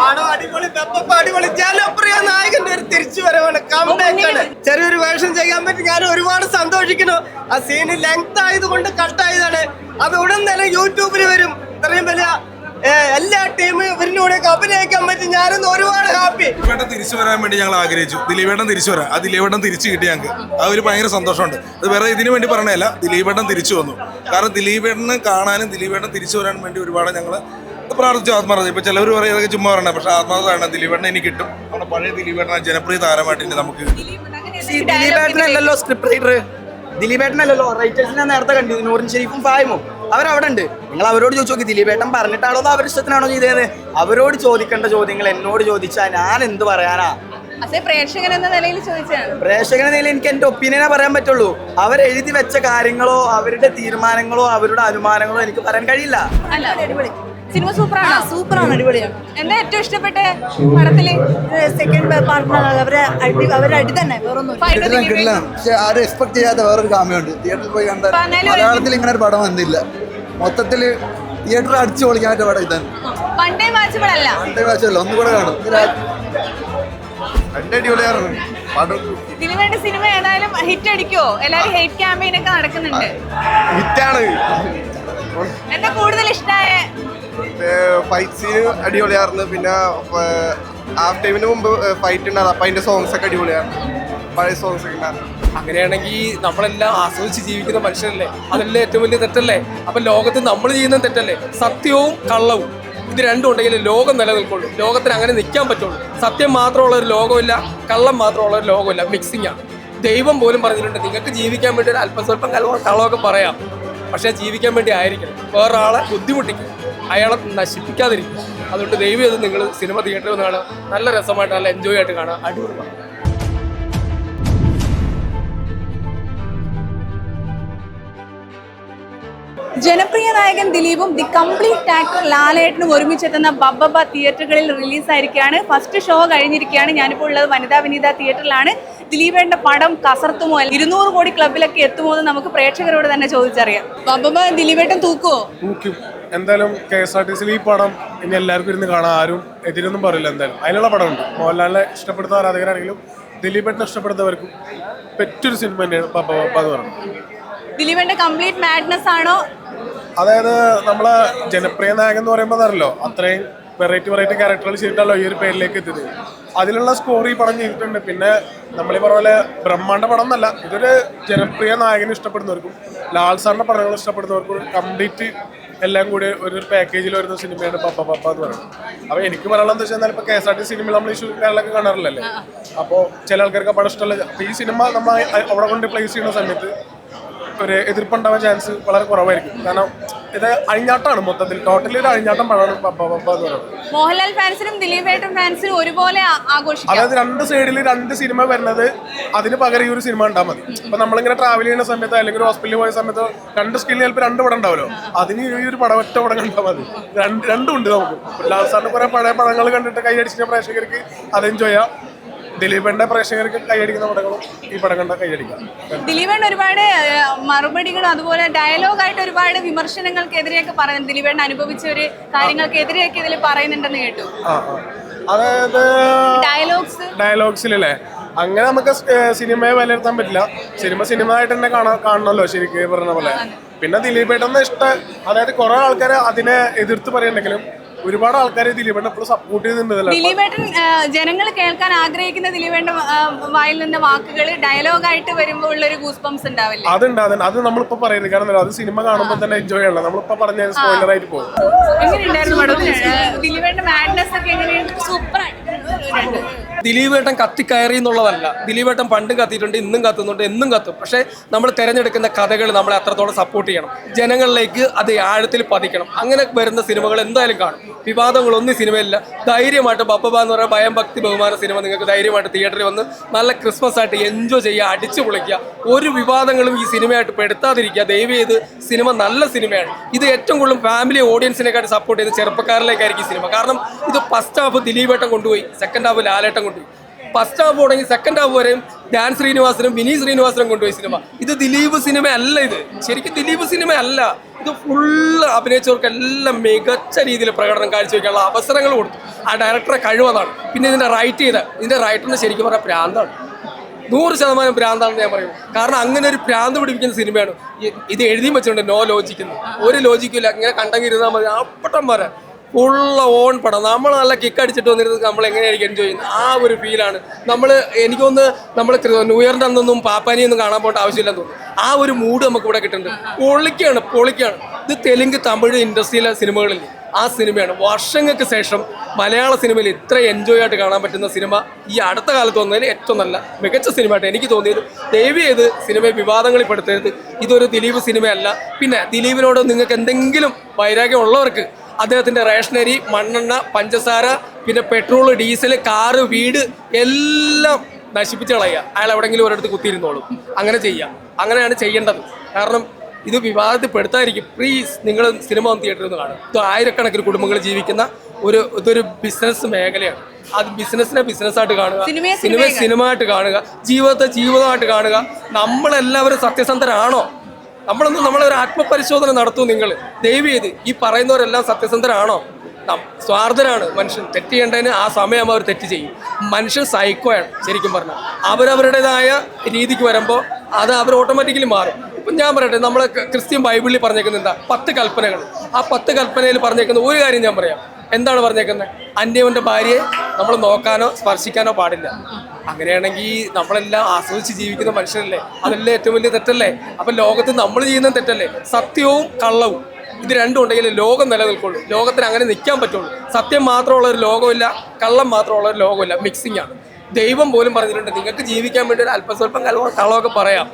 പടം അടിപൊളി പെപ്പ അടിപൊളി. ജനപ്രിയ നായകന്റെ ഒരു തിരിച്ചു വരവാണ് കംബാക്ക് ചെറിയൊരു വേഷം ചെയ്യാൻ പറ്റി. ഞാൻ ഒരുപാട് സന്തോഷിക്കുന്നു. ആ സീന് ലെങ്ത് ആയതുകൊണ്ട് കട്ടായതാണ് അത് ഉടൻ തന്നെ യൂട്യൂബിൽ വരും. ഇത്രയും വലിയ എല്ലാ ടീമും ഇവരിലൂടെ അഭിനയിക്കാൻ പറ്റി. ഞാനൊന്ന് ഒരുപാട് ഹാപ്പി ദിലീപേട്ടൻ തിരിച്ചു വരാൻ വേണ്ടി ഞങ്ങൾ ആഗ്രഹിച്ചു. ദിലീപേട്ടൻ തിരിച്ചു വരാം. ആ ദിലീപേട്ടൻ തിരിച്ചു കിട്ടി ഞങ്ങൾക്ക്. അത് ഒരു ഭയങ്കര സന്തോഷമുണ്ട്. അത് വേറെ ഇതിനു വേണ്ടി പറഞ്ഞതല്ല. ദിലീപേട്ടൻ തിരിച്ചു വന്നു. കാരണം ദിലീപേട്ടനെ കാണാനും ദിലീപേട്ടൻ തിരിച്ചു വരാൻ വേണ്ടി ഒരുപാട് ഞങ്ങൾ പ്രാർത്ഥിച്ചു ആത്മാർത്ഥത. ഇപ്പൊ ചിലവർ പറയുന്നത് ചുമ്മാ പറയണ പക്ഷെ ആത്മാർത്ഥമാണ് ദിലീപേട്ടൻ എനിക്ക് കിട്ടും. നമ്മുടെ പഴയ ദിലീപേട്ടൻ ജനപ്രിയ താരമായിട്ട് നമുക്ക് ദിലീപേട്ടനല്ലല്ലോ സ്ക്രിപ്റ്റ് റൈറ്റർ ദിലീപേട്ടനല്ലല്ലോ റൈറ്റേഴ്സിനെ ഞാൻ നേരത്തെ കണ്ടു നൂറിൻ ഷെരീഫും ഫാഹിമും അവരവിടെ ഉണ്ട്. നിങ്ങൾ അവരോട് ചോദിച്ചു നോക്കി ദിലീപേട്ടൻ പറഞ്ഞിട്ടാണോ അതോ അവരുടെ ഇഷ്ടത്തിനാണോ ചെയ്തത്? അവരോട് ചോദിക്കേണ്ട ചോദ്യങ്ങൾ എന്നോട് ചോദിച്ചാൽ ഞാൻ എന്ത് പറയാനാ? പ്രേക്ഷകൻ എന്ന നിലയിൽ ചോദിച്ചാണ്. പ്രേക്ഷകന നിലയിൽ എനിക്ക് എന്റെ ഒപ്പീനിയനെ പറയാൻ പറ്റുള്ളൂ. അവർ എഴുതി വെച്ച കാര്യങ്ങളോ അവരുടെ തീരുമാനങ്ങളോ അവരുടെ അനുമാനങ്ങളോ എനിക്ക് പറയാൻ കഴിയില്ല. അല്ല അടിപൊളി സിനിമ സൂപ്പറാണ്? സൂപ്പറാണ് അടിപൊളിയാണ്. എന്താ ഏറ്റവും ഇഷ്ടപ്പെട്ട പടത്തിൽ? സെക്കൻഡ് പാർട്ട്ണർ അവരെ അടി അവരെ അടി തന്നെ വേറൊന്നും പക്ഷെ ആരും എക്സ്പെക്ട് ചെയ്യാത്ത വേറൊരു കാമയുണ്ട്. തിയേറ്ററിൽ പോയി കണ്ടാൽ മലയാളത്തിൽ ഇങ്ങനെ ഒരു പടം വന്നില്ല. മൊത്തത്തിൽ തിയേറ്ററിൽ അടിച്ചു പൊളിക്കാൻ പറ്റിയ പടം ഇതാണ്. പണ്ടേ ടൈം പണ്ടേ വാച്ചല്ല ഒന്നും കൂടെ കാണും. അടിപൊളിയായിരുന്നു ദിലീപേട്ട സിനിമ ഏതായാലും ഹിറ്റ് അടിക്കോ എല്ലാരും ഹേറ്റ് ക്യാമ്പയിൻ ഒക്കെ നടക്കുന്നുണ്ട്. ഹിറ്റാണ് എന്താ കൂടുതൽ ഇഷ്ടമായ ഫൈറ്റ് സീൻ അടിപൊളിയായിരുന്നു. പിന്നെ ഹാഫ് ടൈമിന് മുമ്പ് ഫൈറ്റ് ഉണ്ടായിരുന്നു. അപ്പം അതിന്റെ സോങ്സ് ഒക്കെ അടിപൊളിയായിരുന്നു. പഴയ സോങ്സ് ഒക്കെ ഉണ്ടായിരുന്നു. അങ്ങനെയാണെങ്കിൽ നമ്മളെല്ലാം ആസ്വദിച്ച് ജീവിക്കുന്ന മനുഷ്യരല്ലേ? അതല്ലേ ഏറ്റവും വലിയ തെറ്റല്ലേ? അപ്പം ലോകത്ത് നമ്മൾ ചെയ്യുന്ന തെറ്റല്ലേ? സത്യവും കള്ളവും. ഇത് രണ്ടും ഉണ്ടെങ്കിൽ ലോകം നിലനിൽക്കുള്ളൂ. ലോകത്തിന് അങ്ങനെ നിൽക്കാൻ പറ്റുള്ളൂ. സത്യം മാത്രമുള്ള ഒരു ലോകമില്ല കള്ളം മാത്രമുള്ള ഒരു ലോകമില്ല. മിക്സിംഗ് ആണ് ദൈവം പോലും പറഞ്ഞിട്ടുണ്ട് നിങ്ങൾക്ക് ജീവിക്കാൻ വേണ്ടി ഒരു അല്പം സ്വല്പം കള്ളവും കള്ളമൊക്കെ പറയാം. പക്ഷേ ജീവിക്കാൻ വേണ്ടി ആയിരിക്കണം. വേറൊരാളെ ബുദ്ധിമുട്ടിക്കും. അയാളെ നശിപ്പിക്കാതിരിക്കും. അതുകൊണ്ട് ദൈവം ഇത് നിങ്ങൾ സിനിമ തിയേറ്ററിൽ വന്ന് കാണാം നല്ല രസമായിട്ട് നല്ല എൻജോയ് ആയിട്ട് കാണാം. അടിപൊളി. ജനപ്രിയ നായകൻ ദിലീപും ദി കംപ്ലീറ്റ് ആക്ടർ ലാലേട്ടനും ഒരുമിച്ചെത്തുന്ന ബബ്ബബ തിയേറ്ററുകളിൽ റിലീസായിരിക്കുകയാണ് ഫസ്റ്റ് ഷോ കഴിഞ്ഞിരിക്കുകയാണ്. ഞാനിപ്പോൾ ഉള്ളത് വനിതാ വിനീത തിയേറ്ററിലാണ്. ദിലീപേട്ടന്റെ പടം കസർത്തുമോ ഇരുന്നൂറ് കോടി ക്ലബിലൊക്കെ എത്തുമോ എന്ന് നമുക്ക് പ്രേക്ഷകരോട് തന്നെ ചോദിച്ചറിയാം. ബബ്ബബ ദിലീപേട്ടൻ തൂക്കുവോ? തൂക്കും. എന്തായാലും കെ എസ് ആർ ടി സിയിൽ ഈ പടം ഇനി എല്ലാവർക്കും ഇരുന്ന് കാണാൻ ആരും എതിരൊന്നും പറയില്ല എന്തായാലും. അതിനുള്ള പടമുണ്ട്. മോഹൻലാലിനെ ഇഷ്ടപ്പെടുന്ന ആരാധകരാണെങ്കിലും ദിലീപേട്ടനെ ഇഷ്ടപ്പെടുന്നവർക്കും പറ്റൊരു സിനിമ തന്നെയാണ് പപ്പ കംപ്ലീറ്റ് മാഡ്നസ് ആണോ അതായത് നമ്മളെ ജനപ്രിയ നായകൻ എന്ന് പറയുമ്പോൾ അറിയല്ലോ അത്രയും വെറൈറ്റി വെറൈറ്റി ക്യാരക്ടറുകൾ ചെയ്തിട്ടല്ലോ ഈ ഒരു പേരിലേക്ക് എത്തിയത്. അതിലുള്ള സ്കോർ ഈ പടം ചെയ്തിട്ടുണ്ട്. പിന്നെ നമ്മളീ പറഞ്ഞ പോലെ ബ്രഹ്മാണ്ട പടം എന്നല്ല ഇതൊരു ജനപ്രിയ നായകനെ ഇഷ്ടപ്പെടുന്നവർക്കും ലാൽ സാറിന്റെ പടങ്ങൾ ഇഷ്ടപ്പെടുന്നവർക്കും കംപ്ലീറ്റ് എല്ലാം കൂടി ഒരു പാക്കേജിൽ വരുന്ന സിനിമയാണ് പപ്പ പപ്പ എന്ന് പറയുന്നത്. അപ്പോൾ എനിക്ക് പറയാനുള്ളത് എന്താ വെച്ചാൽ ഇപ്പോൾ K S R T cinema നമ്മൾ ഈ ഷൂട്ടിലൊക്കെ കാണാറില്ലല്ലേ? അപ്പോൾ ചില ആൾക്കാർക്ക് പടം ഇഷ്ടമല്ല. അപ്പോൾ ഈ സിനിമ നമ്മൾ അവിടെ കൊണ്ട് പ്ലേസ് ചെയ്യുന്ന സമയത്ത് ഒരു എതിർപ്പുണ്ടാവാൻ ചാൻസ് വളരെ കുറവായിരിക്കും. കാരണം ഇത് അഴിഞ്ഞാട്ടാണ് മൊത്തത്തിൽ. ടോട്ടലി ഒരു അഴിഞ്ഞാട്ടം പടമാണ് മോഹൻലാൽ ഫാൻസിനും ദിലീപേട്ടൻ ഫാൻസിനും ഒരുപോലെ ആ- ആഘോഷിക്കാം. അതായത് രണ്ട് സൈഡിൽ രണ്ട് സിനിമ വരുന്നത് അതിന് പകരം ഈ ഒരു സിനിമ ഉണ്ടാ മതി. അപ്പൊ നമ്മളിങ്ങനെ ട്രാവൽ ചെയ്യുന്ന സമയത്ത് അല്ലെങ്കിൽ ഒരു ഹോസ്പിറ്റലിൽ പോയ സമയത്ത് രണ്ട് സ്കില്ലിൽ ചിലപ്പോൾ രണ്ട് പടം ഉണ്ടാവല്ലോ. അതിന് ഈ ഒരു പടം ഒറ്റ പടം കണ്ടാൽ മതി. രണ്ട് രണ്ടും ഉണ്ട് നമുക്ക്. ലാൽ സാറിന്റെ കുറെ പഴയ പടങ്ങൾ കണ്ടിട്ട് കൈയടിച്ച പ്രേക്ഷകർക്ക് അത് എൻജോയ് ചെയ്യാം. ദിലീപന്റെ പ്രേക്ഷകർക്ക് കൈയടിക്കുന്ന പടങ്ങളും ഈ പടം കണ്ടാൽ കൈയടിക്കാം. ദിലീപേണ്ട ഒരുപാട് മറുപടികളും അതുപോലെ ഡയലോഗായിട്ട് ഒരുപാട് വിമർശനങ്ങൾക്കെതിരെയൊക്കെ പറയുന്നു ദിലീപേണ്ട അനുഭവിച്ച ഒരു കാര്യങ്ങൾക്കെതിരെയൊക്കെ ഇതിൽ പറയുന്നുണ്ടെന്ന് കേട്ടു. അതായത് ഡയലോഗ്സ്. ഡയലോഗ്സിലല്ലേ? അങ്ങനെ നമുക്ക് സിനിമയെ വിലയിരുത്താൻ പറ്റില്ല. സിനിമ സിനിമ ആയിട്ട് തന്നെ കാണാൻ കാണണമല്ലോ ശരിക്കും പറഞ്ഞ പോലെ. പിന്നെ ദിലീപേട്ടൻ ഇഷ്ട അതായത് കുറെ ആൾക്കാർ അതിനെ എതിർത്ത് പറയുന്നുണ്ടെങ്കിലും ഒരുപാട് ആൾക്കാർ ദിലീപേട്ടൻ എപ്പോഴും സപ്പോർട്ട് ചെയ്യുന്നുണ്ട് ദിലീപേട്ടൻ ജനങ്ങൾ കേൾക്കാൻ ആഗ്രഹിക്കുന്ന ദിലീപേട്ടൻ വായിൽ നിന്ന വാക്കുകൾ ഡയലോഗായിട്ട് വരുമ്പോൾ ഉള്ള ഒരു ഗൂസ്പംസ് ഉണ്ടാവില്ലേ? അതുണ്ട് അത് അത് നമ്മളിപ്പോ പറയുന്നത് കാരണം അത് സിനിമ കാണുമ്പോൾ തന്നെ എൻജോയ് ചെയ്യണം. നമ്മളിപ്പോ പറഞ്ഞ സ്പോയിലർ ആയിട്ട് പോകും. എങ്ങനെയുണ്ടായിരുന്നു പടം? ദിലീപേട്ടൻ മാഡ്നസ് ഒക്കെ എങ്ങനെയുണ്ട് സൂപ്പർ ദിലീപേട്ടൻ കത്തിക്കയറി എന്നുള്ളതല്ല. ദിലീപേട്ടൻ പണ്ട് കത്തിയിട്ടുണ്ട് ഇന്നും കത്തുന്നുണ്ട് എന്നും കത്തും. പക്ഷേ നമ്മൾ തിരഞ്ഞെടുക്കുന്ന കഥകൾ നമ്മളെ അത്രത്തോളം സപ്പോർട്ട് ചെയ്യണം. ജനങ്ങളിലേക്ക് അത് ആഴത്തിൽ പതിക്കണം. അങ്ങനെ വരുന്ന സിനിമകൾ എന്തായാലും കാണും. വിവാദങ്ങളൊന്നും സിനിമയില്ല ധൈര്യമായിട്ട് ബപ്പബ എന്ന് പറയുന്ന ഭയം ഭക്തി ബഹുമാന സിനിമ നിങ്ങൾക്ക് ധൈര്യമായിട്ട് തിയേറ്ററിൽ വന്ന് നല്ല ക്രിസ്മസ് ആയിട്ട് എൻജോയ് ചെയ്യുക അടിച്ചു പൊളിക്കുക. ഒരു വിവാദങ്ങളും ഈ സിനിമയായിട്ട് പെടുത്താതിരിക്കുക ദയവ് ചെയ്ത് സിനിമ നല്ല സിനിമയാണ്. ഇത് ഏറ്റവും കൂടുതൽ ഫാമിലി ഓഡിയൻസിനെക്കാട്ട് സപ്പോർട്ട് ചെയ്ത് ചെറുപ്പക്കാരിലേക്കായിരിക്കും സിനിമ. കാരണം ഇത് ഫസ്റ്റ് ഹാഫ് ദിലീപേട്ടം കൊണ്ടുപോയി സെക്കൻഡ് ഹാഫ് ലാലേട്ടം കൊണ്ടുപോയി. ഫസ്റ്റ് ഹാഫ് തുടങ്ങി സെക്കൻഡ് ഹാഫ് വരെയും ഡാൻ ശ്രീനിവാസനും വിനീത് ശ്രീനിവാസനും കൊണ്ടുപോയി സിനിമ ഇത് ദിലീപ് സിനിമ അല്ല ഇത്. ശരിക്കും ദിലീപ് സിനിമ അല്ല ഇത് ഫുള്ള് അഭിനയിച്ചവർക്കെല്ലാം മികച്ച രീതിയിൽ പ്രകടനം കാഴ്ചവെക്കാനുള്ള അവസരങ്ങൾ കൊടുത്തു. ആ ഡയറക്ടറെ കഴിവതാണ്. പിന്നെ ഇതിന്റെ റൈറ്റ് ചെയ്ത ഇതിന്റെ റൈറ്ററിന് ശരിക്കും പറഞ്ഞാൽ പ്രാന്താണ്. നൂറ് ശതമാനം ഭ്രാന്താണെന്ന് ഞാൻ പറയും കാരണം അങ്ങനെ ഒരു ഭ്രാന്ത് പിടിപ്പിക്കുന്ന സിനിമയാണ്. ഇത് എഴുതി വെച്ചിട്ടുണ്ട് നോ ലോജിക്കുന്നു ഒരു ലോജിക്കില്ല ഇങ്ങനെ കണ്ടെങ്കിൽ ഇരുന്നാൽ മതി. അപ്പട്ടം വരെ. ഫുള്ള് ഓൺ പടം. നമ്മൾ നല്ല കിക്ക് അടിച്ചിട്ട് വന്നിരുന്നത് നമ്മൾ എങ്ങനെയായിരിക്കും എൻജോയ് ചെയ്യുന്നത് ആ ഒരു ഫീലാണ് നമ്മൾ എനിക്കൊന്ന് നമ്മൾ ന്യൂ ഇയറിന്റെ അന്നൊന്നും പാപ്പാനിയൊന്നും കാണാൻ പോകേണ്ട ആവശ്യമില്ലെന്ന് തോന്നുന്നു. ആ ഒരു മൂഡ് നമുക്ക് ഇവിടെ കിട്ടുന്നുണ്ട്. പൊളിക്കാണ് പൊളിക്കാണ്. ഇത് തെലുങ്ക് തമിഴ് ഇൻഡസ്ട്രിയിലെ സിനിമകളിൽ ആ സിനിമയാണ്. വർഷങ്ങൾക്ക് ശേഷം മലയാള സിനിമയിൽ ഇത്ര എൻജോയ് ആയിട്ട് കാണാൻ പറ്റുന്ന സിനിമ ഈ അടുത്ത കാലത്ത് വന്നതിൽ ഏറ്റവും നല്ല മികച്ച സിനിമയായിട്ട് എനിക്ക് തോന്നിയത് ദയവ് ചെയ്ത് സിനിമയെ വിവാദങ്ങളിൽ പെടുത്തരുത് ഇതൊരു ദിലീപ് സിനിമയല്ല. പിന്നെ ദിലീപിനോട് നിങ്ങൾക്ക് എന്തെങ്കിലും വൈരാഗ്യം ഉള്ളവർക്ക് അദ്ദേഹത്തിന്റെ റേഷനറി മണ്ണെണ്ണ പഞ്ചസാര പിന്നെ പെട്രോൾ ഡീസൽ കാറ് വീട് എല്ലാം നശിപ്പിച്ച് കളയുക. അയാൾ എവിടെയെങ്കിലും ഒരിടത്ത് കുത്തിയിരുന്നോളും. അങ്ങനെ ചെയ്യുക അങ്ങനെയാണ് ചെയ്യേണ്ടത്. കാരണം ഇത് വിവാദത്തിൽ പെടുത്താതിരിക്കും പ്ലീസ് നിങ്ങൾ സിനിമ ഒന്ന് തിയേറ്ററിൽ നിന്ന് കാണും ഇത് ആയിരക്കണക്കിന് കുടുംബങ്ങൾ ജീവിക്കുന്ന ഒരു ഇതൊരു ബിസിനസ് മേഖലയാണ്. അത് ബിസിനസ്സിനെ ബിസിനസ്സായിട്ട് കാണുക. സിനിമയെ സിനിമയായിട്ട് സിനിമ ആയിട്ട് കാണുക. ജീവിതത്തെ ജീവിതമായിട്ട് കാണുക. നമ്മളെല്ലാവരും സത്യസന്ധരാണോ? നമ്മളൊന്ന് നമ്മളൊരു ആത്മപരിശോധന നടത്തൂ നിങ്ങൾ. ദയവ് ഈ പറയുന്നവരെല്ലാം സത്യസന്ധരാണോ? സ്വാർത്ഥരാണ് മനുഷ്യൻ. തെറ്റ് ചെയ്യേണ്ടതിന് ആ സമയം അവർ തെറ്റ് ചെയ്യും. മനുഷ്യൻ സൈക്കോയാണ് ശരിക്കും പറഞ്ഞാൽ. അവരവരുടേതായ രീതിക്ക് വരുമ്പോൾ അത് അവർ ഓട്ടോമാറ്റിക്കലി മാറും. ഇപ്പം ഞാൻ പറയട്ടെ നമ്മൾ ക്രിസ്ത്യൻ ബൈബിളിൽ പറഞ്ഞേക്കുന്ന എന്താ? പത്ത് കൽപ്പനകൾ. ആ പത്ത് കൽപ്പനയിൽ പറഞ്ഞേക്കുന്ന ഒരു കാര്യം ഞാൻ പറയാം. എന്താണ് പറഞ്ഞേക്കുന്നത്? അന്യവന്റെ ഭാര്യയെ നമ്മൾ നോക്കാനോ സ്പർശിക്കാനോ പാടില്ല. അങ്ങനെയാണെങ്കിൽ നമ്മളെല്ലാം ആസ്വദിച്ച് ജീവിക്കുന്ന മനുഷ്യരല്ലേ? അതല്ലേ ഏറ്റവും വലിയ തെറ്റല്ലേ? അപ്പം ലോകത്ത് നമ്മൾ ചെയ്യുന്ന തെറ്റല്ലേ? സത്യവും കള്ളവും. ഇത് രണ്ടും ഉണ്ടെങ്കിൽ ലോകം നിലനിൽക്കുള്ളൂ. ലോകത്തിന് അങ്ങനെ നിൽക്കാൻ പറ്റുള്ളൂ. സത്യം മാത്രമുള്ള ഒരു ലോകമില്ല കള്ളം മാത്രമുള്ള ഒരു ലോകമില്ല. മിക്സിംഗ് ആണ്. ദൈവം പോലും പറഞ്ഞിട്ടുണ്ട് നിങ്ങൾക്ക് ജീവിക്കാൻ വേണ്ടി ഒരു അല്പസ്വല്പം കള്ളോ കള്ളമൊക്കെ പറയാം.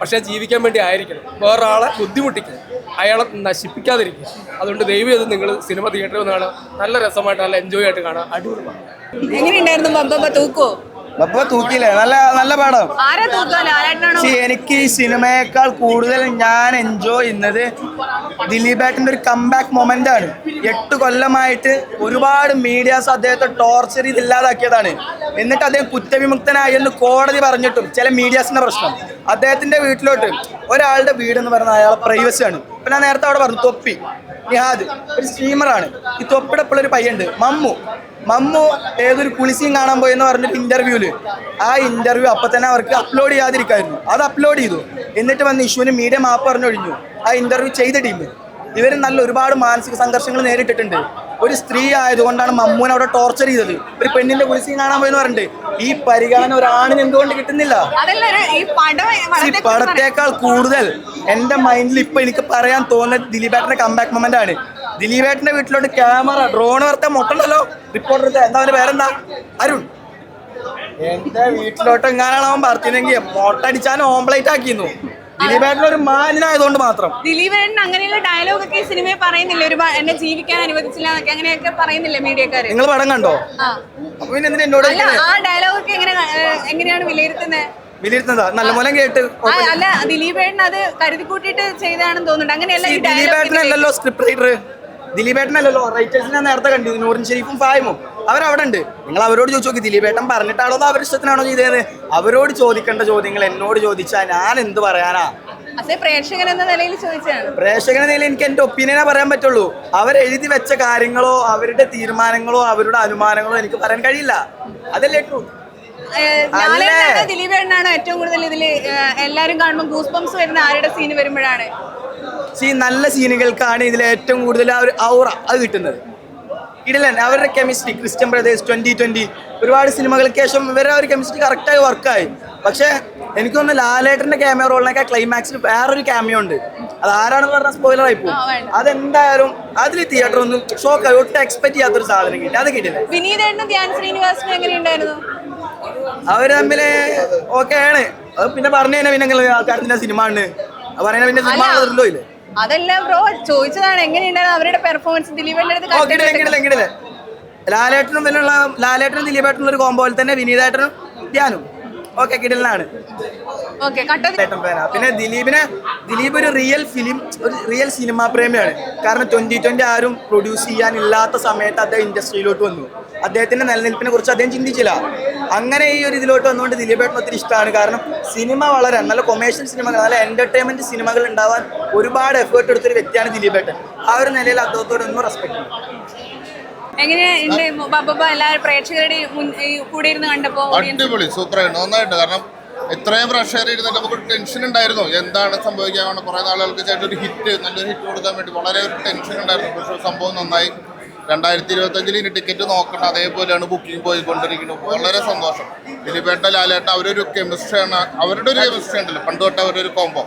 പക്ഷേ ജീവിക്കാൻ വേണ്ടി ആയിരിക്കണം. വേറൊരാളെ ബുദ്ധിമുട്ടിക്കണം അയാളെ നശിപ്പിക്കാതിരിക്കുക. അതുകൊണ്ട് ദൈവം ഇത് നിങ്ങൾ സിനിമ തിയേറ്ററിൽ വന്ന് കാണുക നല്ല രസമായിട്ട് നല്ല എൻജോയ് ആയിട്ട് കാണാം. അടിപൊളി. എങ്ങനെയുണ്ടായിരുന്നു തൂക്കോ? അപ്പൊ തൂക്കിയില്ലേ? നല്ല നല്ല പക്ഷേ എനിക്ക് ഈ സിനിമയേക്കാൾ കൂടുതൽ ഞാൻ എൻജോയ് ചെയ്യുന്നത് ദിലീപേട്ടന്റെ ഒരു കംബാക്ക് മൊമെന്റ് ആണ്. എട്ട് കൊല്ലമായിട്ട് ഒരുപാട് മീഡിയാസ് അദ്ദേഹത്തെ ടോർച്ചർ ചെയ്ത് ഇല്ലാതാക്കിയതാണ്. എന്നിട്ട് അദ്ദേഹം കുറ്റവിമുക്തനായി എന്ന് കോടതി പറഞ്ഞിട്ടും ചില മീഡിയാസിന്റെ പ്രശ്നം. അദ്ദേഹത്തിന്റെ വീട്ടിലോട്ട് ഒരാളുടെ വീട് എന്ന് പറഞ്ഞാൽ അയാളെ പ്രൈവസി ആണ്. ഇപ്പൊ ഞാൻ നേരത്തെ അവിടെ പറഞ്ഞു തൊപ്പി. നിഹാദ് ഒരു സ്ട്രീമറാണ് ഈ തൊപ്പിടെ ഇപ്പോൾ ഒരു പയ്യുണ്ട് മമ്മു. മമ്മു ഏതൊരു കുളിസിയും കാണാൻ പോയെന്ന് പറഞ്ഞിട്ട് ഇന്റർവ്യൂൽ ആ ഇന്റർവ്യൂ അപ്പൊ തന്നെ അവർക്ക് അപ്ലോഡ് ചെയ്യാതിരിക്കായിരുന്നു. അത് അപ്ലോഡ് ചെയ്തു. എന്നിട്ട് വന്ന് ഇഷ്യൂവിന് മീഡിയ മാപ്പ് പറഞ്ഞൊഴിഞ്ഞു. ആ ഇന്റർവ്യൂ ചെയ്ത ടീം ഇവർ നല്ല ഒരുപാട് മാനസിക സംഘർഷങ്ങൾ നേരിട്ടിട്ടുണ്ട്. ഒരു സ്ത്രീ ആയതുകൊണ്ടാണ് മമ്മൂനെ അവിടെ ടോർച്ചർ ചെയ്തത്. ഒരു പെണ്ണിന്റെ കുരിശീൻ കാണാൻ പോയെന്ന് പറഞ്ഞിട്ട്. ഈ പരിഗണന ഒരാണിന് എന്തുകൊണ്ട് കിട്ടുന്നില്ല? ഈ പടം പടത്തേക്കാൾ കൂടുതൽ എന്റെ മൈൻഡിൽ ഇപ്പൊ എനിക്ക് പറയാൻ തോന്നുന്നത് ദിലീപേട്ടന്റെ കമ്പാക്ക് മൊമെന്റ് ആണ്. ദിലീപേട്ടന്റെ വീട്ടിലോട്ട് ക്യാമറ ഡ്രോൺ വരത്തെ മുട്ടണ്ടല്ലോ. റിപ്പോർട്ടർ എന്താ അവന്റെ പേരെന്താ? അരുൺ. എന്റെ വീട്ടിലോട്ട് എങ്ങാനാണ് അവൻ പറഞ്ഞെങ്കിൽ മൊട്ടടിച്ചാൻ ഓംപ്ലേറ്റ് ആക്കിയിരുന്നു. ദിലീപേട്ടൻ ഒരു മാനിനായതുകൊണ്ട് മാത്രം. ദിലീപേട്ടൻ അങ്ങനെയുള്ള ഡയലോഗ് ഒക്കെ സിനിമയിൽ പറയുന്നില്ല? ഒരുപാട് എന്നെ ജീവിക്കാൻ അനുവദിച്ചില്ല എന്നൊക്കെ അങ്ങനെയൊക്കെ പറയുന്നില്ലേ മീഡിയക്കാര്? നിങ്ങൾ പടം കണ്ടോ? അപ്പൊ പിന്നെ എന്തിനാ എന്നോട് അല്ല ആ ഡയലോഗ് ഒക്കെ എങ്ങനെ എങ്ങനെയാണ് വിലയിരുത്തുന്നത് വിലയിരുത്തുന്നത്? നല്ല മൂലം കേട്ട് അല്ല ദിലീപേട്ടൻ അത് കരുതി കൂട്ടിയിട്ട് ചെയ്തതാണെന്ന് തോന്നുന്നുണ്ട്. അങ്ങനെയല്ല ദിലീപേട്ടനല്ലല്ലോ സ്ക്രിപ്റ്റ് റൈറ്റർ ദിലീപേട്ടനല്ലല്ലോ റൈറ്റേഴ്സിനെ നേരത്തെ കണ്ടു നൂറിൻ ഷെരീഫും ഫാഹിമും അവരവിടെ ഉണ്ട് നിങ്ങൾ അവരോട് ചോദിച്ചു നോക്കി ദിലീപേട്ടൻ പറഞ്ഞിട്ടാണോ അതോ അവരുടെ ഇഷ്ടത്തിനാണോ ചെയ്തത്? അവരോട് ചോദിക്കേണ്ട ചോദ്യങ്ങൾ എന്നോട് ചോദിച്ചാൽ ഞാൻ എന്ത് പറയാനാ? പ്രേക്ഷകൻ എന്ന നിലയിൽ നിലയിൽ എനിക്ക് എന്റെ ഒപ്പീനിയനെ പറയാൻ പറ്റുള്ളൂ. എഴുതി വെച്ച കാര്യങ്ങളോ അവരുടെ തീരുമാനങ്ങളോ അവരുടെ അനുമാനങ്ങളോ എനിക്ക് പറയാൻ കഴിയില്ല. അതല്ലേ ട്രൂ ദിലീപേട്ടനാണോ ഏറ്റവും കൂടുതൽ ഇതിൽ എല്ലാരും കാണുമ്പോൾ ഗൂസ് പംസ് വരുന്ന ആരുടെ സീൻ വരുമ്പോഴാണ്. ഈ നല്ല സീനുകൾക്കാണ് ഇതിൽ ഏറ്റവും കൂടുതൽ ആ ഒരു ഔറ അത് കിട്ടുന്നത്. ഇടലൻ അവരുടെ chemistry Christian brothers twenty twenty ഒരുപാട് സിനിമകൾക്ക് ശേഷം ഇവരുടെ ഒരു കെമിസ്ട്രി കറക്റ്റായി വർക്കായി പക്ഷേ എനിക്ക് തോന്നുന്നു ലാലേട്ടന്റെ ക്യാമറ റോളിനൊക്കെ ക്ലൈമാക്സിൽ വേറൊരു ക്യാമിയോ ഉണ്ട്. അത് ആരാണെന്ന് പറഞ്ഞാൽ സ്പോയിലർ ആയി പോകും. അതെന്തായാലും അതിൽ തിയേറ്റർ ഒന്നും ഷോക്കായി ഒട്ടും എക്സ്പെക്ട് ചെയ്യാത്തൊരു സാധനം കിട്ടി. അത് കിട്ടില്ല. വിനീതേട്ടനും തമ്മിൽ ഓക്കെ ആണ്. പിന്നെ പറഞ്ഞു തന്നെ പിന്നെ ആൾക്കാരത്തിന്റെ സിനിമ പറഞ്ഞാൽ പിന്നെ സിനിമ അല്ല. കാണുന്നല്ലോ ഇല്ലേ അതല്ല ബ്രോ ചോദിച്ചതാണ് എങ്ങനെയുണ്ടായിരുന്നു അവരുടെ പെർഫോമൻസ് അടുത്ത്. ലാലേട്ടനും ഇതിലുള്ള ലാലേട്ടനും ദിലീപേട്ടനും ഒരു കോമ്പോയിൽ തന്നെ വിനീതേട്ടനും ധ്യാനും ഓക്കെ കിടലിനാണ്. ഓക്കെ കട്ടത് പിന്നെ ദിലീപിനെ ദിലീപ് ഒരു റിയൽ ഫിലിം ഒരു റിയൽ സിനിമാ പ്രേമിയാണ്. കാരണം ട്വന്റി ട്വന്റി ആരും പ്രൊഡ്യൂസ് ചെയ്യാനില്ലാത്ത സമയത്ത് അദ്ദേഹം ഇൻഡസ്ട്രിയിലോട്ട് വന്നു. അദ്ദേഹത്തിന്റെ നിലനിൽപ്പിനെ കുറിച്ച് അദ്ദേഹം ചിന്തിച്ചില്ല. അങ്ങനെ ഈ ഒരു ഇതിലോട്ട് വന്നുകൊണ്ട് ദിലീപേട്ടൻ ഒത്തിരി ഇഷ്ടമാണ് കാരണം സിനിമ വളരെ നല്ല കൊമേഴ്ഷ്യൽ സിനിമകൾ നല്ല എന്റർടൈൻമെന്റ് സിനിമകൾ ഉണ്ടാവാൻ ഒരുപാട് എഫേർട്ട് എടുത്തൊരു വ്യക്തിയാണ് ദിലീപേട്ടൻ. ആ ഒരു നിലയിൽ അദ്ദേഹത്തോട് ഒന്നും റെസ്പെക്ട് ഉണ്ട്. അടിപൊളി സൂപ്പറായിട്ട് നന്നായിട്ട് കാരണം ഇത്രയും പ്രഷർ ഇരുന്നിട്ട് നമുക്ക് ടെൻഷൻ ഉണ്ടായിരുന്നു. എന്താണ് സംഭവിക്കാൻ കുറെ നാളുകൾക്ക് ചേട്ടൻ ഒരു ഹിറ്റ് നല്ലൊരു ഹിറ്റ് കൊടുക്കാൻ വേണ്ടി വളരെ ഒരു ടെൻഷൻ ഉണ്ടായിരുന്നു. പക്ഷേ സംഭവം നന്നായി. രണ്ടായിരത്തി ഇരുപത്തഞ്ചിൽ ഇനി ടിക്കറ്റ് നോക്കണം. അതേപോലെയാണ് ബുക്കിംഗ് പോയിക്കൊണ്ടിരിക്കുന്നത്. വളരെ സന്തോഷം. ദിലീപേട്ട ലാലേട്ട അവരൊരു കെമിസ്ട്രിയാണ് അവരുടെ ഒരു കെമിസ്ട്രി ഉണ്ടല്ലോ. പണ്ട് തൊട്ട് അവരുടെ ഒരു കോമ്പോ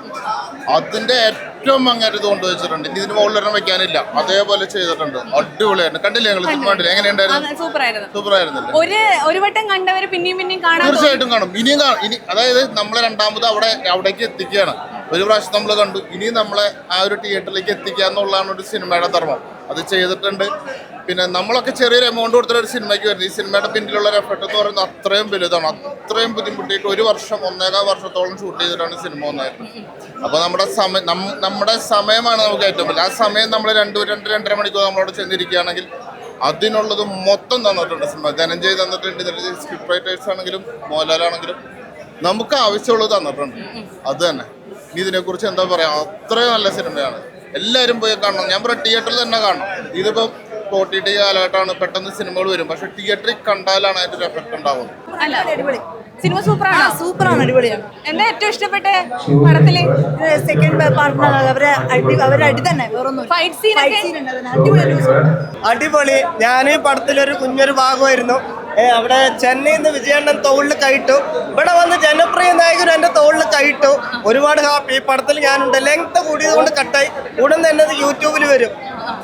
അതിന്റെ ഏറ്റവും അങ്ങേറ്റം ഇത് കൊണ്ടുവച്ചിട്ടുണ്ട്. ഇനി ഇതിന് മുകളിലൊരെണ്ണം വെക്കാനില്ല. അതേപോലെ ചെയ്തിട്ടുണ്ട്. അടിപൊളിയായിരുന്നു. കണ്ടില്ലേ ഞങ്ങൾ സിനിമ കണ്ടില്ല? എങ്ങനെയുണ്ടായിരുന്നു സൂപ്പർ സൂപ്പറായിരുന്നു. ഒരു വട്ടം പിന്നെയും പിന്നെയും. തീർച്ചയായിട്ടും കാണും. ഇനിയും കാണും. ഇനി അതായത് നമ്മൾ രണ്ടാമത് അവിടെ അവിടേക്ക് എത്തിക്കുകയാണ്. ഒരു പ്രാവശ്യം നമ്മൾ കണ്ടു. ഇനിയും നമ്മളെ ആ ഒരു തിയേറ്ററിലേക്ക് എത്തിക്കുക എന്നുള്ളതാണ് ഒരു സിനിമയുടെ ധർമ്മം. അത് ചെയ്തിട്ടുണ്ട്. പിന്നെ നമ്മളൊക്കെ ചെറിയൊരു എമൗണ്ട് കൊടുത്ത ഒരു സിനിമയ്ക്ക് വരുന്നത് ഈ സിനിമയുടെ പിന്നിലുള്ള ഒരു എഫർട്ട് എന്ന് പറയുന്നത് അത്രയും വലുതാണ്. അത്രയും ബുദ്ധിമുട്ടിയിട്ട് ഒരു വർഷം ഒന്നേകാൽ വർഷത്തോളം ഷൂട്ട് ചെയ്തിട്ടാണ് സിനിമ വന്നായിരുന്നത് അപ്പോൾ നമ്മുടെ സമയം നമ്മുടെ സമയമാണ് നമുക്ക് ഏറ്റവും വലിയ. ആ സമയം നമ്മൾ രണ്ട് രണ്ട് രണ്ടര മണിക്കൂർ നമ്മളോട് ചെന്നിരിക്കുകയാണെങ്കിൽ അതിനുള്ളത് മൊത്തം തന്നിട്ടുണ്ട് സിനിമ ധനഞ്ജയ് തന്നിട്ടുണ്ട്. സ്ക്രിപ്റ്റ് റൈറ്റേഴ്സ് ആണെങ്കിലും മോഹൻലാലാണെങ്കിലും നമുക്ക് ആവശ്യമുള്ളത് തന്നിട്ടുണ്ട്. അത് തന്നെ. ഇനി ഇതിനെക്കുറിച്ച് എന്താ പറയാ? അത്രയും നല്ല സിനിമയാണ് എല്ലാവരും പോയി കാണണം. ഞാൻ പറയാം തിയേറ്ററിൽ തന്നെ കാണണം. ഇതിപ്പോൾ ഒ ടി ടി കാലഘട്ടമാണ് പെട്ടെന്ന് സിനിമകൾ വരും. പക്ഷെ തിയേറ്ററിൽ കണ്ടാലാണ് അതിന്റെ ഒരു എഫക്റ്റ് ഉണ്ടാവുന്നത് അല്ല അടിപൊളി. സിനിമ സൂപ്പറാണ്? സൂപ്പറാണ് അടിപൊളിയാണ്. എന്താ ഏറ്റവും ഇഷ്ടപ്പെട്ട പടത്തിൽ? സെക്കൻഡ് പാർട്ട്ണർ അവരെ അടി അവരെ അടി തന്നെ വേറൊന്നും ഫൈറ്റ് സീൻ അടിപൊളി അടിപൊളി. ഞാൻ ഈ പടത്തിലൊരു കുഞ്ഞൊരു ഭാഗമായിരുന്നു. അവിടെ ചെന്നൈയിൽ നിന്ന് വിജയണ്ണൻ തോളിൽ കൈട്ടു ഇവിടെ വന്ന് ജനപ്രിയ നായകൻ എന്റെ തോളിൽ കൈട്ടു ഒരുപാട് ഹാപ്പി. ഈ പടത്തിൽ ഞാനുണ്ട്. ലെങ്ത് കൂടിയത് കൊണ്ട് കട്ടായി. ഉടൻ തന്നെ അത് യൂട്യൂബിൽ വരും.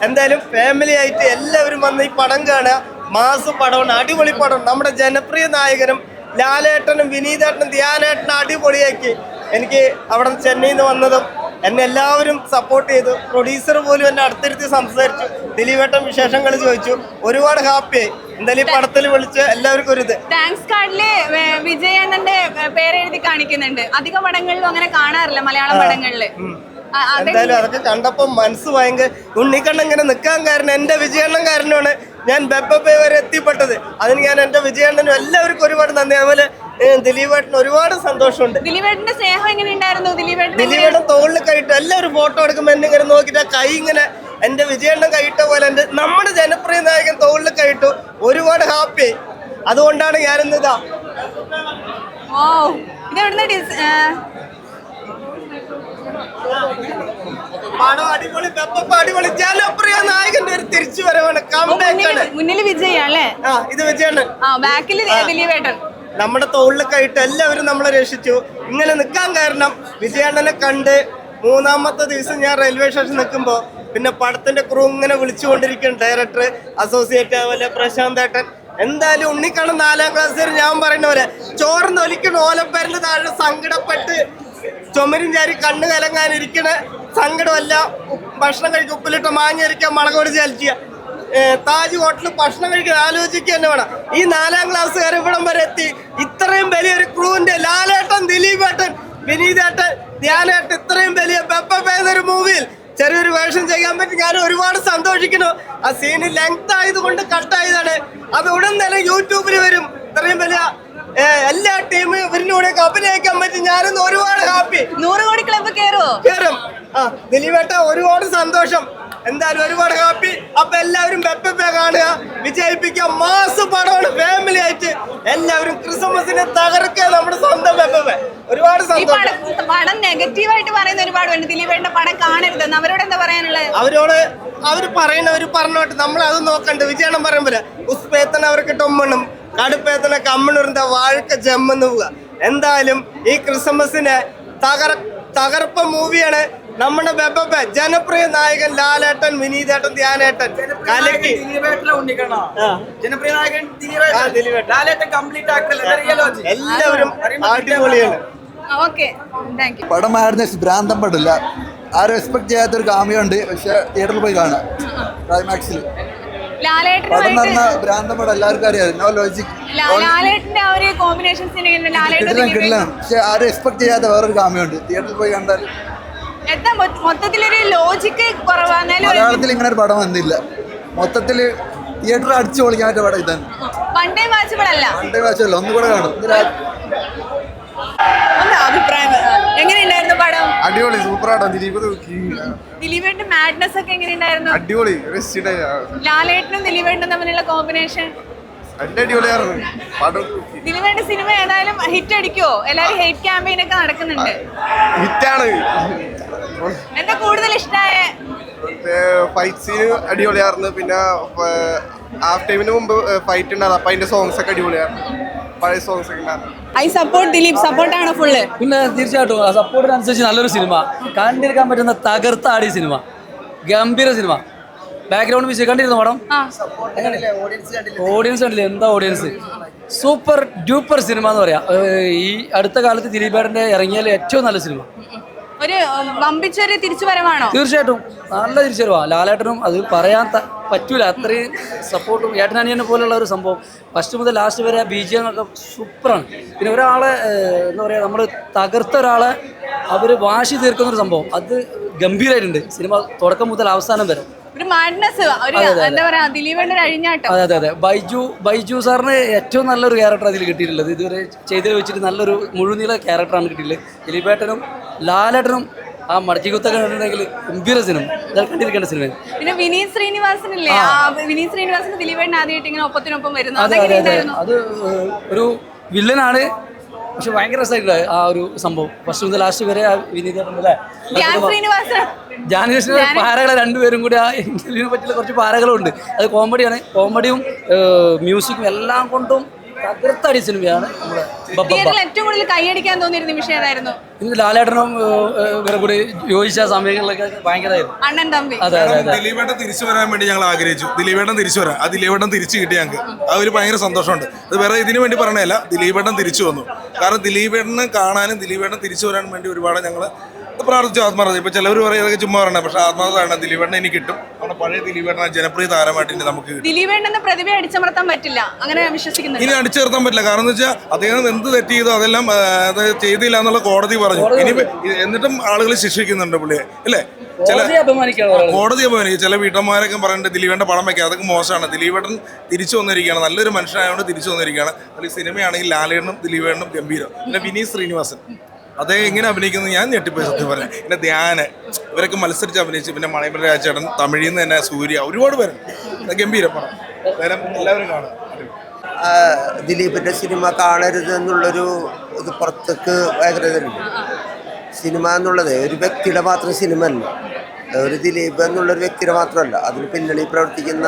എന്തായാലും ഫാമിലി ആയിട്ട് എല്ലാവരും വന്ന് ഈ പടം കാണുക. മാസ് പടമാണ് അടിപൊളി പടം നമ്മുടെ ജനപ്രിയ നായകനും ലാലേട്ടനും വിനീതേട്ടനും ധ്യാനേട്ടനും അടിപൊളിയാക്കി. എനിക്ക് അവിടെ ചെന്നൈയിൽ നിന്ന് വന്നതും എന്നെ എല്ലാവരും സപ്പോർട്ട് ചെയ്തു. പ്രൊഡ്യൂസർ പോലും എന്നെ അടുത്തിരുത്തി സംസാരിച്ചു. ദിലീപേട്ടൻ വിശേഷങ്ങൾ ചോദിച്ചു. ഒരുപാട് ഹാപ്പിയായി എന്തായാലും ഈ പടത്തിൽ വിളിച്ച് എല്ലാവർക്കും ഒരു ഇത്. താങ്ക്സ് കാർഡിൽ വിജയണ്ണന്റെ പേരെഴുതി കാണിക്കുന്നുണ്ട്. അധിക പടങ്ങളിലും അങ്ങനെ കാണാറില്ല മലയാള പടങ്ങളിൽ. എന്തായാലും അതൊക്കെ കണ്ടപ്പോ മനസ്സ് ഭയങ്കര ഉണ്ണിക്കണ്ണൻ ഇങ്ങനെ നിൽക്കാൻ കാരണം എന്റെ വിജയണ്ണൻ കാരണമാണ് ഞാൻ ബെപ്പേ വരെ എത്തിപ്പെട്ടത്. അതിന് ഞാൻ എന്റെ വിജയണ്ണനും എല്ലാവർക്കും ഒരുപാട് നന്ദി. അതുപോലെ ദിലീപേട്ടന് ഒരുപാട് സന്തോഷമുണ്ട്. ദിലീപേട്ടന്റെ സ്നേഹം ദിലീപേട്ടൻ തോളിൽ കൈയിട്ട് എല്ലാവരും ഫോട്ടോ എടുക്കുമ്പോൾ എന്നെ ഇങ്ങനെ നോക്കിട്ട് കൈ ഇങ്ങനെ എന്റെ വിജയണ്ണൻ കൈയിട്ട പോലെ എന്റെ നമ്മുടെ ജനപ്രിയ നായകൻ തോളിൽ കൈയിട്ടു ഒരുപാട് ഹാപ്പി. അതുകൊണ്ടാണ് ഞാനിന്ന് ഇതാ ഓ ഇത് എവിടുന്ന ഡിസ് ആ, പടം അടിപൊളി അടിപൊളി ജനപ്രിയ നായകന്റെ ഒരു തിരിച്ചു വരവാണ് ആ ഇത് വിജയാണ്. ആ ബാക്കിൽ ദിലീപേട്ടൻ. നമ്മുടെ തോളിലൊക്കെ ആയിട്ട് എല്ലാവരും നമ്മളെ രക്ഷിച്ചു. ഇങ്ങനെ നിൽക്കാൻ കാരണം വിജയണ്ണനെ കണ്ട് മൂന്നാമത്തെ ദിവസം ഞാൻ റെയിൽവേ സ്റ്റേഷൻ നിൽക്കുമ്പോൾ പിന്നെ പടത്തിന്റെ ക്രൂ ഇങ്ങനെ വിളിച്ചുകൊണ്ടിരിക്കും ഡയറക്ടർ അസോസിയേറ്റ് അതുപോലെ പ്രശാന്ത് ഏട്ടൻ. എന്തായാലും ഉണ്ണിക്കാണ് നാലാം ക്ലാസ് ഞാൻ പറയുന്ന പോലെ ചോർന്ന് ഒലിക്കണ ഓലപ്പേരിന്റെ താഴെ സങ്കടപ്പെട്ട് ചുമരും ചാരി കണ്ണ് കലങ്ങാനിരിക്കണ സങ്കടമല്ല. ഭക്ഷണം കഴിക്കുക ഉപ്പിലിട്ട് മാങ്ങിയിരിക്കാൻ മുളക് പൊടിച്ച് ചലിക്കുക താജ് ഹോട്ടലിൽ ഭക്ഷണം കഴിക്കാൻ ആലോചിക്കുക തന്നെ വേണം. ഈ നാലാം ക്ലാസ്സുകാർ ഇവിടം വരെ എത്തി. ഇത്രയും വലിയൊരു ക്രൂവിന്റെ ലാലേട്ടൻ ദിലീപേട്ടൻ വിനീതേട്ടൻ ധ്യാനേട്ടൻ ഇത്രയും വലിയ പേന്നൊരു മൂവിയിൽ ചെറിയൊരു വേഷം ചെയ്യാൻ പറ്റി. ഞാൻ ഒരുപാട് സന്തോഷിക്കുന്നു. ആ സീന് ലെങ്ത് ആയതുകൊണ്ട് കട്ടായതാണ് അത് ഉടൻ തന്നെ യൂട്യൂബിൽ വരും. ഇത്രയും വലിയ എല്ലാ ടീമും ഇവരിലൂടെ അഭിനയിക്കാൻ പറ്റി. ഞാനും ഒരുപാട് ഹാപ്പി നൂറ് കോടി ക്ലബ് കേറുമോ കേറും. ആ ദിലീപേട്ട ഒരുപാട് സന്തോഷം. എന്തായാലും ഒരുപാട് ഹാപ്പി അപ്പൊ എല്ലാവരും വെപ്പപ്പ കാണുക. വിജയിപ്പിക്കുക മാസ് പടമാണ് ഫാമിലി ആയിട്ട്. എല്ലാവരും ക്രിസ്മസിനെ തകർക്കുക നമ്മുടെ സ്വന്തം വെപ്പപ്പ. ഒരുപാട് സന്തോഷം. പടം നെഗറ്റീവായിട്ട് പറയുന്ന ഒരുപാട് ഉണ്ട് ദിലീപേട്ട പടം കാണരുതെന്ന് അവരോട് എന്താ പറയാനുള്ളത്? അവരോട് അവർ പറയുന്നവര് പറഞ്ഞോട്ട്. നമ്മൾ അത് നോക്കണ്ട വിജയണം പറയുമ്പോലെ ഉസ്പേത്തന അവർക്ക് ടൊമ്മണും കടുപ്പേത്തന കമ്മണൂരിന്റെ വാഴക്ക ജമ്മെന്ന് പോവുക. എന്തായാലും ഈ ക്രിസ്മസിന് തകർ തകർപ്പ മൂവിയാണ് നമ്മുടെ വെബപ്പ ജനപ്രിയ നായകൻ ലാലേട്ടൻ വിനീതേട്ടൻ ധ്യാനേട്ടൻ. കലക്കി. ജനപ്രിയ നായകൻ. ലാലേട്ടൻ കംപ്ലീറ്റ് ആക്കൽ എല്ലാവരും അടിപൊളിയാണ്. പടം ആയിരുന്നു ഭ്രാന്തം പടില്ല ആരും എക്സ്പെക്ട് ചെയ്യാത്തൊരു കാമിയുണ്ട്. പക്ഷെ തിയേറ്ററിൽ പോയി കാണാം ക്ലൈമാക്സിൽ എല്ലാവർക്കും അറിയാം നോ ലോജിക് ലാലേട്ടന്റെ ആ ഒരു കോമ്പിനേഷൻ സീൻ ലാലേട്ടൻ കിട്ടില്ല ദിലീപേട്ടൻ കിട്ടില്ല പക്ഷെ ആരും എക്സ്പെക്ട് ചെയ്യാത്ത വേറൊരു കാമിയുണ്ട് തിയേറ്ററിൽ പോയി കണ്ടാൽ എത്താൻ മൊ- മൊത്തത്തിലൊരു ലോജിക്ക് കുറവാന്നാലും മലയാളത്തിൽ ഇങ്ങനെ ഒരു പടം വന്നില്ല മൊത്തത്തിൽ തിയേറ്റർ അടിച്ചു പൊളിക്കാൻ പറ്റിയ പടം ഇതാണ് വൺ ഡേ വാച്ചബിൾ അല്ല പണ്ടേ വാച്ചല്ല ഒന്നും കൂടെ കാണും അഭിപ്രായം അടിപൊളി സൂപ്പറാട്ടോ. ദിലീപ് ദിലീപേട്ടന്റെ മാഡ്നസ് ഒക്കെ എങ്ങനെയുണ്ടായിരുന്നു? അടിപൊളി ലാലേട്ടനും ദിലീപേട്ടനും തമ്മിലുള്ള കോമ്പിനേഷൻ തൂക്കി സിനിമ ഏതായാലും ഹിറ്റ് അടിക്കുവോ? എല്ലാരും ഹെയ്റ്റ് ക്യാമ്പയിൻ ഒക്കെ നടക്കുന്നുണ്ട്. ഹിറ്റാണ് എന്താ കൂടുതൽ ഇഷ്ടമായ ഫൈറ്റ് സീൻ അടിപൊളിയായിരുന്നു. പിന്നെ ഹാഫ് ടൈമിന് മുമ്പ് ഫൈറ്റ് ഉണ്ടായിരുന്നു. അപ്പൊ അതിന്റെ സോങ്സ് ഒക്കെ അടിപൊളിയായിരുന്നു. പഴയ സോങ്സ് ഐ സപ്പോർട്ട് ദിലീപ്. സപ്പോർട്ടാണ് ഫുള്ള് പിന്നെ തീർച്ചയായിട്ടും സപ്പോർട്ടിനനുസരിച്ച് നല്ലൊരു സിനിമ കണ്ടിരിക്കാൻ പറ്റുന്ന തകർത്താടിയ സിനിമ ഗംഭീര സിനിമ ബാക്ക്ഗ്രൗണ്ട് മ്യൂസിക് കണ്ടിരുന്നു പടം? ആ. ഓഡിയൻസ് കണ്ടില്ലേ? എന്താ ഓഡിയൻസ് സൂപ്പർ ഡ്യൂപ്പർ സിനിമ എന്ന് പറയാം. ഈ അടുത്ത കാലത്ത് ദിലീപേടന്റെ ഇറങ്ങിയാൽ ഏറ്റവും നല്ല സിനിമ ഒരു വമ്പിച്ചൊരു തിരിച്ചു വരവാണോ തീർച്ചയായിട്ടും. നല്ല തിരിച്ചറിവാ ലാലേട്ടനും അത് പറയാൻ പറ്റൂല. അത്രയും സപ്പോർട്ടും ഏട്ടനാനിയനെ പോലുള്ള ഒരു സംഭവം. ഫസ്റ്റ് മുതൽ ലാസ്റ്റ് വരെ ബി ജി ഒക്കെ സൂപ്പറാണ്. പിന്നെ ഒരാളെ എന്താ പറയുക നമ്മൾ തകർത്ത ഒരാളെ അവർ വാശി തീർക്കുന്ന ഒരു സംഭവം. അത് ഗംഭീരമായിട്ടുണ്ട് സിനിമ തുടക്കം മുതൽ അവസാനം വരെ. ഒരു മാഡ്നസ് ഒരു എന്താ പറയാ ദിലീപേണ്ട ഒരു അഴിഞ്ഞാട്ടം. അതെ അതെ അതെ. ബൈജു ബൈജു സാറിന് ഏറ്റവും നല്ലൊരു ക്യാരക്ടർ അതിൽ കിട്ടിയിട്ടുള്ളത്. ഇതുവരെ ചെയ്ത് വെച്ചിട്ട് നല്ലൊരു മുഴുനീള ക്യാരക്ടറാണ് കിട്ടിയിട്ടുള്ളത്. ദിലീപേട്ടനും ലാലേട്ടനും ആ മടക്കിക്കുത്തൊക്കെ കണ്ടിട്ടുണ്ടെങ്കിൽ ഗംഭീര സിനിമ. കണ്ടിരിക്കേണ്ട സിനിമ. പിന്നെ വിനീത് ശ്രീനിവാസനില്ലേ? വിനീത് ശ്രീനിവാസൻ ദിലീപേട്ടൻ ആദ്യമായിട്ട് ഇങ്ങനെ ഒപ്പത്തിനൊപ്പം വരുന്നു അതെ അതെ അതെ. അതെങ്ങനെയുണ്ടായിരുന്നു അത് ഏഹ്, ഒരു വില്ലനാണ്. പക്ഷെ ഭയങ്കര രസമായിട്ടുള്ള ആ ഒരു സംഭവം. ഫസ്റ്റ് മുതൽ ലാസ്റ്റ് വരെ ആ അല്ലേ? ജാനകൃഷ്ണ പാരകളെ രണ്ടുപേരും കൂടി ആ ഇന്റർവ്യൂവിനെ പറ്റിയുള്ള കുറച്ച് പാരകളുണ്ട് അത് കോമഡിയാണ് കോമഡിയും മ്യൂസിക്കും എല്ലാം കൊണ്ടും തകർത്തടി സിനിമയാണ് തിയേറ്ററിൽ ഏറ്റവും കൂടുതൽ കൈയടിക്കാൻ തോന്നിയ നിമിഷം ഏതായിരുന്നു? ഇന്ന് ലാലേട്ടനും ഇവരെ കൂടി യോജിച്ച സമയങ്ങളിലൊക്കെ ഭയങ്കരമായിരുന്നു. അണ്ണൻ തമ്പി. അതെ അതെ അതെ. ദിലീപേട്ടൻ തിരിച്ചു വരാൻ വേണ്ടി ഞങ്ങൾ ആഗ്രഹിച്ചു. ദിലീപേട്ടൻ തിരിച്ചു വരാം. ആ ദിലീപേട്ടൻ തിരിച്ചു കിട്ടി ഞങ്ങൾക്ക്. ആ ഒരു ഭയങ്കര സന്തോഷമുണ്ട്. അത് വേറെ ഇതിനു വേണ്ടി പറയണതല്ല ദിലീപേട്ടൻ തിരിച്ചു വന്നു. കാരണം ദിലീപേട്ടനെ കാണാനും ദിലീപേട്ടൻ തിരിച്ചു വരാൻ വേണ്ടി ഒരുപാട് ഞങ്ങൾ പ്രാർത്ഥിച്ചു ആത്മാർത്ഥത ഇപ്പൊ ചിലവർ പറയുന്നത് ചുമ്മാ പറയണേ പക്ഷെ ആത്മാർത്ഥമാണ് ദിലീപേട്ടൻ എനിക്ക് കിട്ടും. നമ്മുടെ പഴയ ദിലീപേട്ടൻ ആ ജനപ്രിയ താരമായിട്ട് നമുക്ക് കിട്ടും. പ്രതിഭയെ പ്രതിഭ അടിച്ചമർത്താൻ പറ്റില്ല. അങ്ങനെ വിശ്വസിക്കുന്നു ഇനി അടിച്ചേർത്താൻ പറ്റില്ല. കാരണം എന്ന് വെച്ചാൽ അദ്ദേഹം എന്ത് തെറ്റ് ചെയ്തോ അതെല്ലാം അത് ചെയ്തില്ല എന്നുള്ള കോടതി പറഞ്ഞു. ഇനി എന്നിട്ടും ആളുകൾ ശിക്ഷിക്കുന്നുണ്ട് പുള്ളിയെ. അല്ലേ? ചില കോടതി അപമാനിക്കും. ചില വീട്ടമ്മമാരൊക്കെ പറഞ്ഞിട്ട് ദിലീപേണ്ട പടം വയ്ക്കുക അതൊക്കെ മോശമാണ്. ദിലീപേട്ടൻ തിരിച്ചു വന്നിരിക്കുകയാണ്. നല്ലൊരു മനുഷ്യനായതുകൊണ്ട് തിരിച്ചു വന്നിരിക്കുകയാണ്. അല്ലെങ്കിൽ സിനിമയാണെങ്കിൽ ലാലേണും ദിലീപേട്ടനും ഗംഭീരം. പിന്നെ വിനീത് ശ്രീനിവാസൻ. അദ്ദേഹം എങ്ങനെ അഭിനയിക്കുന്നത് ഞാൻ ഞെട്ടിപ്പോയി സത്യം പറഞ്ഞു. പിന്നെ ധ്യാന് ഇവരൊക്കെ മത്സരിച്ച് അഭിനയിച്ചു പിന്നെ മണിമല രാജേട്ടൻ തമിഴിൽ നിന്ന് തന്നെ സൂര്യ ഒരുപാട് പേരുണ്ട്. ഗംഭീരം പടം. നേരം എല്ലാവരും കാണും. ദിലീപിന്റെ സിനിമ കാണരുത് എന്നുള്ളൊരു ഇത് പുറത്തേക്ക് ഭയങ്കര സിനിമ എന്നുള്ളത് ഒരു വ്യക്തിയുടെ മാത്രം സിനിമ അല്ല ഒരു ദിലീപ് എന്നുള്ളൊരു വ്യക്തിയുടെ മാത്രമല്ല. അതിന് പിന്നണി പ്രവർത്തിക്കുന്ന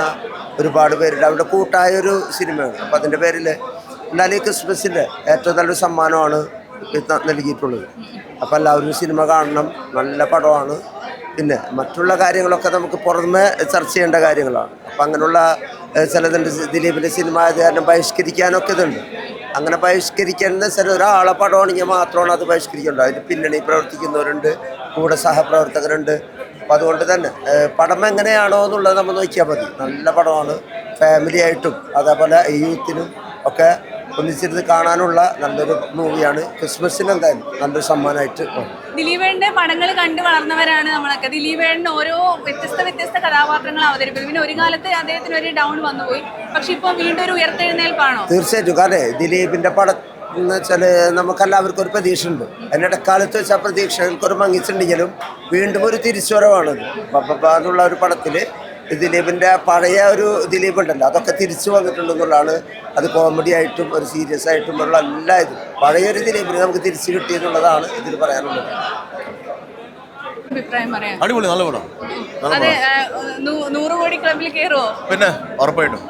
ഒരുപാട് പേരുണ്ട്. അവരുടെ കൂട്ടായ ഒരു സിനിമയാണ്. അപ്പം അതിന്റെ പേരിൽ എന്നാലും ക്രിസ്മസിന്റെ ഏറ്റവും നല്ലൊരു സമ്മാനമാണ് നൽകിയിട്ടുള്ളത് അപ്പോൾ എല്ലാവരും സിനിമ കാണണം. നല്ല പടമാണ്. പിന്നെ മറ്റുള്ള കാര്യങ്ങളൊക്കെ നമുക്ക് പുറമെ ചർച്ച ചെയ്യേണ്ട കാര്യങ്ങളാണ്. അപ്പം അങ്ങനെയുള്ള ചിലതുണ്ട് ദിലീപിന്റെ സിനിമ ആയത് കാരണം ബഹിഷ്കരിക്കാനൊക്കെ ഇതുണ്ട്. അങ്ങനെ ബഹിഷ്കരിക്കുന്ന ചില ഒരാളെ പടമാണെങ്കിൽ മാത്രമാണ് അത് ബഹിഷ്കരിക്കേണ്ടത്. അതിന് പിന്നണി പ്രവർത്തിക്കുന്നവരുണ്ട് കൂടെ സഹപ്രവർത്തകരുണ്ട്. അപ്പം അതുകൊണ്ട് തന്നെ പടം എങ്ങനെയാണോ എന്നുള്ളത് നമ്മൾ നോക്കിയാൽ മതി. നല്ല പടമാണ്. ഫാമിലി ആയിട്ടും അതേപോലെ യൂത്തിനും ഒക്കെ ഒന്നിച്ചിരുന്ന് കാണാനുള്ള നല്ലൊരു മൂവിയാണ്. ക്രിസ്മസിന് എന്തായാലും നല്ലൊരു സമ്മാനമായിട്ട് ദിലീപേടിന്റെ പടങ്ങൾ കണ്ടു വളർന്നവരാണ് നമ്മളൊക്കെ. ദിലീപേടിന് ഓരോ വ്യത്യസ്ത വ്യത്യസ്ത കഥാപാത്രങ്ങൾ അവതരിപ്പിക്കും പിന്നെ ഒരു കാലത്ത് അദ്ദേഹത്തിന് ഒരു ഡൗൺ വന്നുപോയി. പക്ഷെ ഇപ്പൊ വീണ്ടും ഒരു ഉയർത്തെഴുന്നേൽപ്പാണോ? തീർച്ചയായിട്ടും. കാരണം ദിലീപിന്റെ പട എന്ന് വെച്ചാൽ നമുക്കെല്ലാവർക്കും ഒരു പ്രതീക്ഷ ഉണ്ട് അതിനിടക്കാലത്ത് വെച്ച വെച്ചാൽ പ്രതീക്ഷകൾക്ക് ഒരു മങ്ങിച്ചുണ്ടെങ്കിലും വീണ്ടും ഒരു തിരിച്ചുവരവാണത് അപ്പം എന്നുള്ള ഒരു പടത്തിൽ ദിലീപിന്റെ പഴയ ഒരു ദിലീപ് ഉണ്ടല്ലോ അതൊക്കെ തിരിച്ചു വന്നിട്ടുണ്ടെന്നുള്ളതാണ് അത് കോമഡി ആയിട്ടും ഒരു സീരിയസ് ആയിട്ടും ഉള്ള എല്ലാ ഇതും. പഴയൊരു ദിലീപിനെ നമുക്ക് തിരിച്ചു കിട്ടിയെന്നുള്ളതാണ് ഇതിൽ പറയാനുള്ളത്. അടിപൊളി നല്ല പടം. നൂറ് കോടി ക്ലബിൽ കയറുമോ പിന്നെ ഉറപ്പായിട്ടും.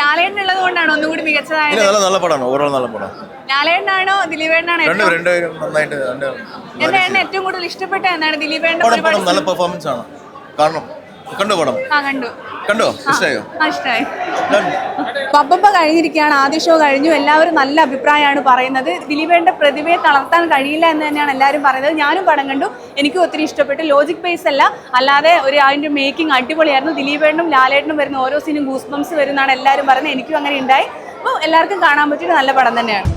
ലാലേട്ടൻ ഉള്ളത് കൊണ്ടാണോ ഒന്നുകൂടി മികച്ചതായത്? നല്ല നല്ല പടമാണ്. നല്ല പടം. ലാലേട്ടനാണോ ദിലീപേട്ടനാണോ ഏറ്റവും രണ്ടുപേരും നന്നായിട്ട് എന്റെ എണ്ണ ഏറ്റവും കൂടുതൽ ഇഷ്ടപ്പെട്ട എന്താണ് ദിലീപേട്ടൻ ഒരുപാട് നല്ല പെർഫോമൻസ് ആണ്. കാരണം കണ്ടോ പടം? കണ്ടു. കണ്ടോ? ഇഷ്ടമായോ പപ്പപ്പ കഴിഞ്ഞിരിക്കുകയാണ്. ആദ്യ ഷോ കഴിഞ്ഞു. എല്ലാവരും നല്ല അഭിപ്രായമാണ് പറയുന്നത്. ദിലീപേന്റെ പ്രതിഭയെ തളർത്താൻ കഴിയില്ല എന്ന് തന്നെയാണ് എല്ലാവരും പറയുന്നത്. ഞാനും പടം കണ്ടു. എനിക്കും ഒത്തിരി ഇഷ്ടപ്പെട്ടു. ലോജിക് ബേസ് അല്ല. അല്ലാതെ ഒരു അതിന്റെ മേക്കിംഗ് അടിപൊളിയായിരുന്നു. ദിലീപേണ്ടും ലാലേട്ടനും വരുന്ന ഓരോ സീനും ഗൂസ് ബംസ് വരുന്നതാണ് എല്ലാവരും പറയുന്നത്. എനിക്കും അങ്ങനെ ഉണ്ടായി. അപ്പോൾ എല്ലാവർക്കും കാണാൻ പറ്റിയ നല്ല പടം തന്നെയാണ്.